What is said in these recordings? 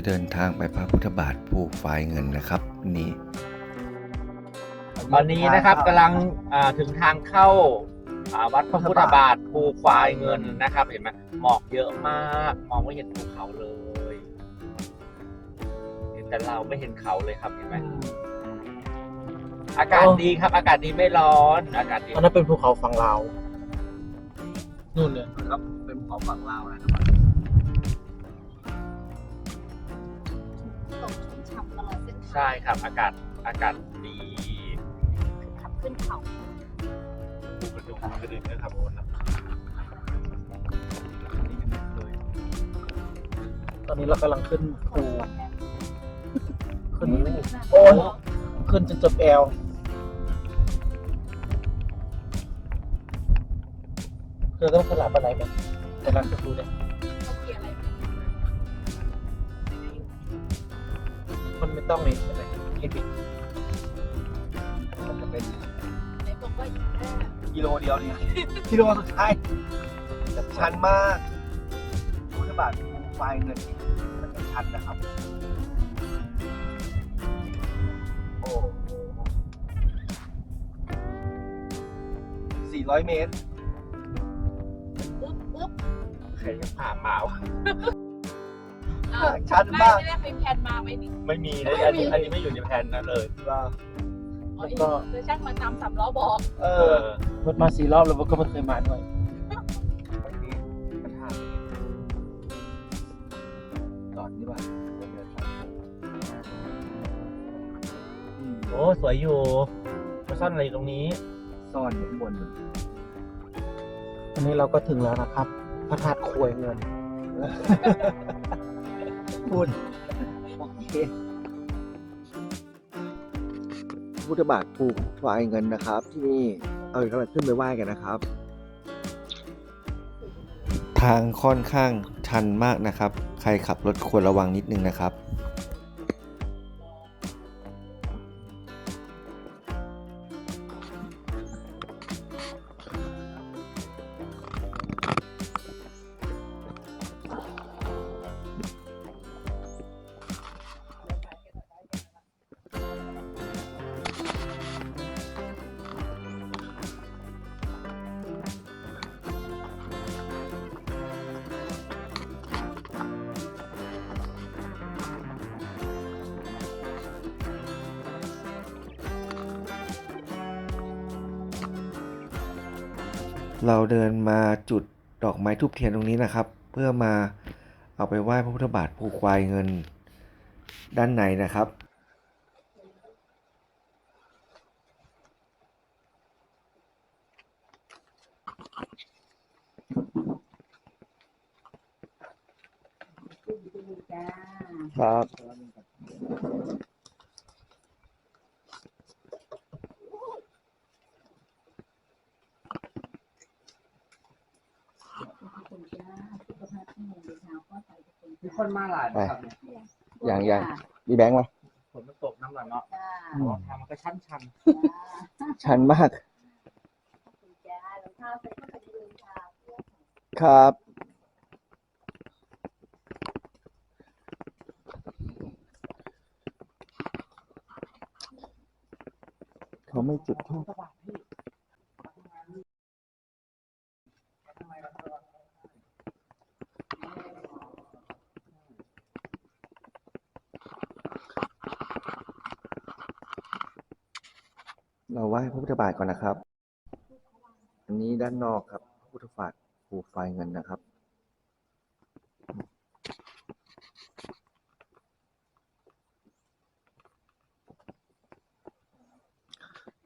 เราจะเดินทางไปพระพุทธบาทภูฝายเงินนะครับวันนี้ ตอนนี้นะครับกำลังอ่าถึงทางเข้าอ่าวัดพระพุทธบาทภูควายเงินนะครับ เห็นไหมหมอกเยอะมากมองไม่เห็นภูเขาเลยเห็นแต่เราไม่เห็นเขาเลยครับเห็นไหมอากาศดีครับ อากาศดีไม่ร้อน อากาศดีอันนั้นเป็นภูเขาฝั่งลาวนู่นเลยครับ เป็นภูเขาฝั่งลาวนะครับ ตกชุ่มฉ่ำตลอดเส้นทางใช่ครับ อากาศอากาศดีขับขึ้นเขาดูกระดูกกระดึกนะครับผมตอนนี้เรากำลังขึ้นคภูนแบบนั้นขึ้นน่าโอ้ยขึ้นจนจบแอลเธอต้องสลับอะไรไหมแต่ละภูเนี่ยเขาเกีย มันไม่ต้องเลยใช่ไหมเอพิมันจะเป็นไหนบอกว่าอีกแค่กิโลเดียวเนี่ย กิโลสุดท้ายชันมากพุทธบาทภูควายเงินมันเป็นชันนะครับ โอ้โหสี่ร้อยเมตรปึ๊บปึ๊บใครจะผ่านมาวะอ้าว ชันไม่มาก ไม่ได้ไปแพลนมาไว้นี่ไม่มีเลยอันนี้อันนี้ไม่อยู่ในแผนนั้นเลยว่า อ๋ออีกเดยวช่างมาตามสามล้อบอกเอเอออรถมาสี่รอบแล้วก็ไม่เคยมาด้วยอันนี้กระถางจอดนี่ว่าเดินทางโอ้สวยอยู่มาซ่อนอะไรตรงนี้ ซ่อนอยู่ข้างบนอันนี้เราก็ถึงแล้วนะครับ พระธาตุควยเงิน พูดโอเคพุทธบาทภูควายเงินนะครับ ที่นี่เออกำลังขึ้นไปไหว้กันนะครับ ทางค่อนข้างชันมากนะครับ ใครขับรถควรระวังนิดนึงนะครับ เราเดินมาจุดดอกไม้ทูบเทียนตรงนี้นะครับ เพื่อมาเอาไปไหว้พระพุทธบาทภูควายเงินด้านในนะครับครับ ขอบคุณจ้าสุขภาพที่ดีเช้าก็ใส่ทุกคน มีคนมาหลายนะครับเนี่ยอย่างอย่างมีแบงค์ไหมฝนมันตกน้ำหนักเนาะจ้าทางมันก็ชันชันจ้าชันมากขอบคุณจ้ารองเท้าใส่ก็จะยืนค่ะเพื่อครับ เขาไม่จุดทูบ เราไหว้พระพุทธบาทก่อนนะครับ อันนี้ด้านนอกครับพระพุทธบาทภูไฟเงินนะครับ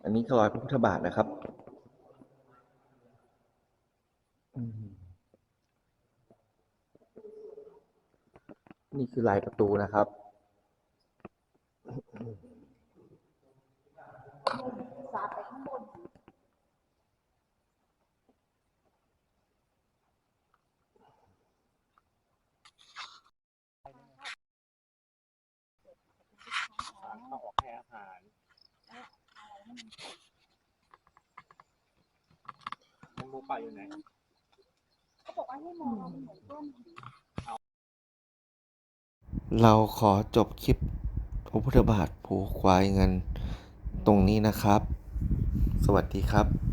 อันนี้คือรอยพระพุทธบาทนะครับนี่คือลายประตูนะครับ สาดไปข้างบน ต้องออกให้อาหาร มันมูป่าอยู่ไหน เขาบอกว่าให้มองเหมือนต้นเราขอจบคลิปพระพุทธบาทผูกควายเงินตรงนี้นะครับ สวัสดีครับ